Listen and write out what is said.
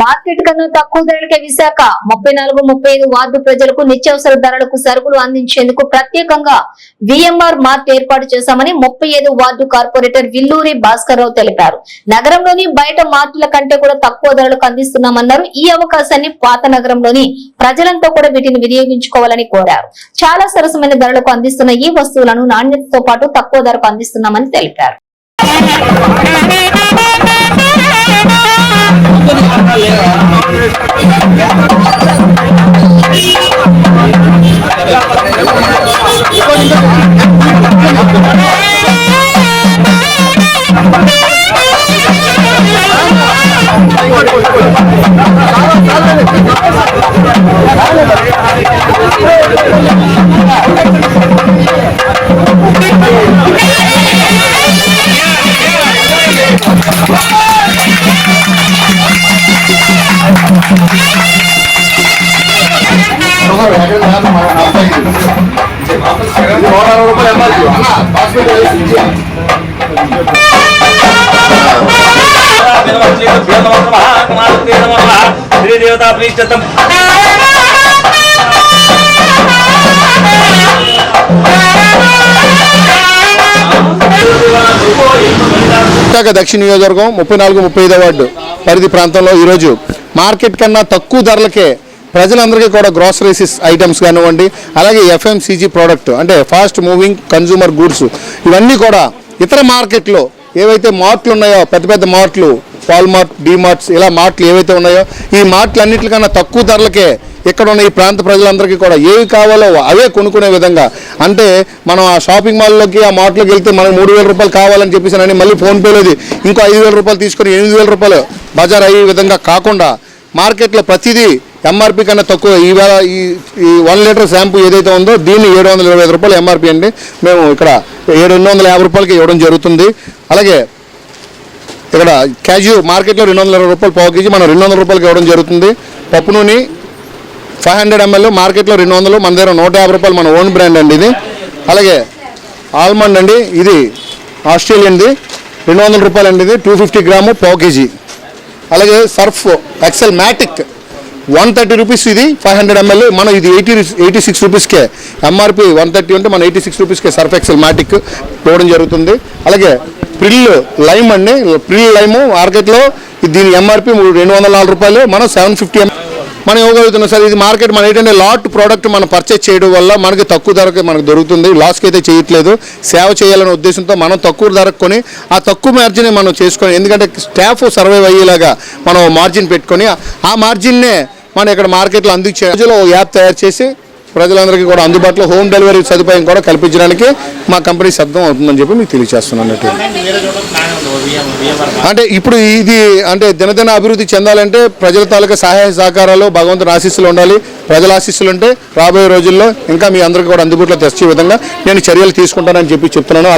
Market కన్నా తక్కువ ధరలకే విశాఖ ముప్పై నాలుగు ముప్పై ఐదు వార్డు ప్రజలకు నిత్యావసర ధరలకు సరుకులు అందించేందుకు ప్రత్యేకంగా విఎంఆర్ మార్ట్ ఏర్పాటు చేశామని ముప్పై ఐదు వార్డు కార్పొరేటర్ విల్లూరి భాస్కర్ రావు తెలిపారు. నగరంలోని బయట మార్టుల కంటే కూడా తక్కువ ధరలకు అందిస్తున్నామన్నారు. ఈ అవకాశాన్ని పాత నగరంలోని ప్రజలంతా కూడా వీటిని వినియోగించుకోవాలని కోరారు. చాలా సరసమైన ధరలకు అందిస్తున్న ఈ వస్తువులను నాణ్యతతో పాటు తక్కువ ధరకు అందిస్తున్నామని తెలిపారు. Yeah! శ్రీదేవతా విశాఖ దక్షిణ నియోజకవర్గం ముప్పై నాలుగు ముప్పై ఐదో వార్డు పరిధి ప్రాంతంలో ఈరోజు మార్కెట్ కన్నా తక్కువ ధరలకే ప్రజలందరికీ కూడా గ్రాసరీస్ ఐటమ్స్ కానివ్వండి అలాగే ఎఫ్ఎంసీజీ ప్రోడక్ట్ అంటే ఫాస్ట్ మూవింగ్ కన్జ్యూమర్ గూడ్స్ ఇవన్నీ కూడా ఇతర మార్కెట్లో ఏవైతే మార్ట్లు ఉన్నాయో పెద్ద పెద్ద మార్ట్లు వాల్మార్ట్ మార్ట్స్ ఇలా మార్ట్లు ఏవైతే ఉన్నాయో ఈ మార్ట్లన్నిటికన్నా తక్కువ ధరలకే ఇక్కడ ఉన్న ఈ ప్రాంత ప్రజలందరికీ కూడా ఏవి కావాలో అవే కొనుక్కునే విధంగా. అంటే మనం ఆ షాపింగ్ మాల్లోకి ఆ మార్ట్లోకి వెళ్తే మనకు మూడు వేల రూపాయలు కావాలని చెప్పేసి అని మళ్ళీ ఫోన్పేలోది ఇంకో ఐదు వేల రూపాయలు తీసుకొని ఎనిమిది వేల రూపాయలు బజార్ అయ్యే విధంగా కాకుండా మార్కెట్లో ప్రతిదీ ఎంఆర్పి కన్నా తక్కువ ఈవేళ ఈ ఈ వన్ లీటర్ షాంపూ ఏదైతే ఉందో దీన్ని ఏడు వందల ఇరవై ఐదు రూపాయలు ఎంఆర్పి అండి. మేము ఇక్కడ ఏడు రెండు వందల యాభై రూపాయలకి ఇవ్వడం జరుగుతుంది. అలాగే ఇక్కడ క్యాజు మార్కెట్లో రెండు వందల ఇరవై రూపాయలు పావు కేజీ మనం రెండు వందల రూపాయలకి ఇవ్వడం జరుగుతుంది. పప్పు నూనె ఫైవ్ హండ్రెడ్ ఎంఎల్ మార్కెట్లో రెండు వందలు మన దగ్గర నూట యాభై రూపాయలు మన ఓన్ బ్రాండ్ అండి ఇది. అలాగే ఆల్మండ్ అండి ఇది ఆస్ట్రేలియన్ది. రెండు వందల రూపాయలు అండి ఇది టూ ఫిఫ్టీ గ్రాము పావు కేజీ. అలాగే Surf Excel Matic one thirty rupees ఇది ఫైవ్ హండ్రెడ్ ఎంఎల్ మనం ఇది ఎయిటీ ఎయిటీ సిక్స్ రూపీస్కే ఎంఆర్పి వన్ థర్టీ ఉంటే మన ఎయిటీ సిక్స్ రూపీస్కే సర్ఫ్ ఎక్సెల్ మ్యాటిక్ ఇవ్వడం జరుగుతుంది. అలాగే ప్రిల్ లైమ్ అండి. ప్రిల్ లైమ్ మార్కెట్లో దీని ఎంఆర్పి రెండు వందల నాలుగు రూపాయలు. మనం సెవెన్ ఫిఫ్టీ మనం ఇవ్వగలుగుతున్నాం సార్ ఇది మార్కెట్ మన ఏంటంటే లాట్ ప్రోడక్ట్ మనం పర్చేస్ చేయడం వల్ల మనకి తక్కువ ధరకు మనకు దొరుకుతుంది. లాస్కి అయితే చేయట్లేదు. సేవ చేయాలనే ఉద్దేశంతో మనం తక్కువ ధరకు కొని ఆ తక్కువ మార్జిన్ మనం చేసుకొని ఎందుకంటే స్టాఫ్ సర్వైవ్ అయ్యేలాగా మనం మార్జిన్ పెట్టుకొని ఆ మార్జిన్నే మనం ఇక్కడ మార్కెట్లో అందించే రోజులో యాప్ తయారు చేసి ప్రజలందరికీ కూడా అందుబాటులో హోమ్ డెలివరీ సదుపాయం కూడా కల్పించడానికి మా కంపెనీ సిద్ధం అవుతుందని చెప్పి మీకు తెలియజేస్తున్నాను అంటే ఇప్పుడు ఇది అంటే దినదిన అభివృద్ధి చెందాలంటే ప్రజల తాలూకా సహాయ సహకారాలు భగవంతుని ఆశీస్సులు ఉండాలి. ప్రజల ఆశీస్సులు ఉంటే రాబోయే రోజుల్లో ఇంకా మీ అందరికీ కూడా అందుబాటులో తెచ్చే విధంగా నేను చర్యలు తీసుకుంటానని చెప్పి చెప్తున్నాను.